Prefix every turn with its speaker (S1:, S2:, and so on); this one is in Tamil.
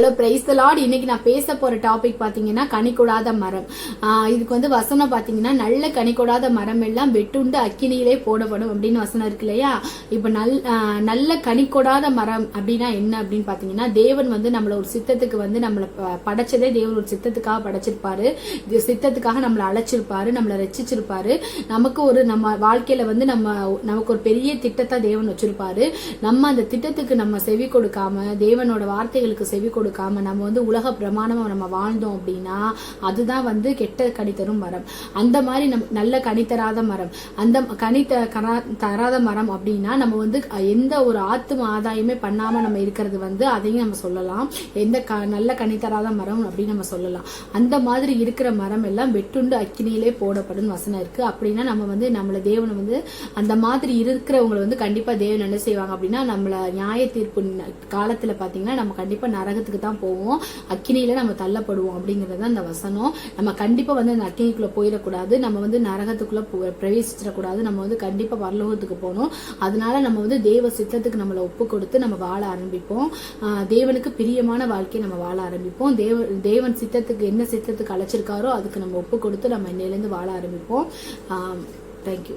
S1: ஹலோ பிரைஸ் லார்ட் இன்னைக்கு நான் பேச போகிற டாபிக் பாத்தீங்கன்னா கனிக்கூடாத மரம். இதுக்கு வந்து வசனம் பார்த்தீங்கன்னா நல்ல கனிக்கூடாத மரம் எல்லாம் வெட்டுண்டு அக்கினியிலே போடப்படும் அப்படின்னு வசனம் இருக்கு இல்லையா? இப்போ நல் நல்ல கனிக்கூடாத மரம் அப்படின்னா என்ன அப்படின்னு பார்த்தீங்கன்னா தேவன் வந்து நம்மளை ஒரு சித்தத்துக்கு வந்து நம்மளை ப- படைச்சதே தேவன் ஒரு சித்தத்துக்காக படைச்சிருப்பாரு. இது சித்தத்துக்காக நம்மளை அழைச்சிருப்பாரு நம்மளை ரசிச்சிருப்பாரு நமக்கு ஒரு நம்ம வாழ்க்கையில வந்து நம்ம நமக்கு ஒரு பெரிய திட்டத்தை தேவன் வச்சிருப்பாரு. நம்ம அந்த திட்டத்துக்கு நம்ம செவி கொடுக்காம தேவனோட வார்த்தைகளுக்கு செவி கொடுக்காம நம்ம வந்து உலக பிரமாணமாக நம்ம வாழ்ந்தோம் அப்படின்னா அதுதான் வந்து கெட்ட கனி தரும் மரம். அந்த மாதிரி நம் நல்ல கனி தராத மரம். அந்த கனி தராத மரம் அப்படின்னா நம்ம வந்து எந்த ஒரு ஆத்தும ஆதாயமே பண்ணாம நம்ம இருக்கிறது வந்து அதையும் நம்ம சொல்லலாம். எந்த க- நல்ல கனி தராத மரம் அப்படின்னு நம்ம சொல்லலாம். அந்த மாதிரி இருக்கிற மரம் எல்லாம் வெட்டுண்டு அக்கினியிலே போடப்படும் வசனம் இருக்கு. அப்படின்னா நம்ம வந்து நம்மள தேவனை வந்து அந்த மாதிரி இருக்கிறவங்களை வந்து கண்டிப்பா தேவன் என்ன செய்வாங்க அப்படின்னா நம்மள நியாய தீர்ப்பு காலத்துல பாத்தீங்கன்னா நம்ம கண்டிப்பா நரகத்துக்கு தான் போவோம். அக்கினியில நம்ம தள்ளப்படுவோம் அப்படிங்கறது அந்த வசனம். நம்ம கண்டிப்பா வந்து அந்த அக்கினிக்குள்ள போயிடக்கூடாது. நம்ம வந்து நரகத்துக்குள்ள பிரவேசிச்சிடக்கூடாது. நம்ம வந்து கண்டிப்பா பரலோகத்துக்கு போகணும். அதனால நம்ம வந்து தேவ சித்தத்துக்கு நம்மளை ஒப்பு கொடுத்து நம்ம வாழ ஆரம்பிப்போம். தேவனுக்கு பிரியமான வாழ்க்கையை நம்ம வாழ ஆரம்பிப்போம். தேவ தேவன் சித்தத்துக்கு என்ன சித்தத்துக்கு அழைச்சிருக்காரோ அதுக்கு நம்ம ஒப்பு கொடுத்து நம்ம இன்னிலேருந்து வாழ ஆரம்பிப்போம். தேங்க்யூ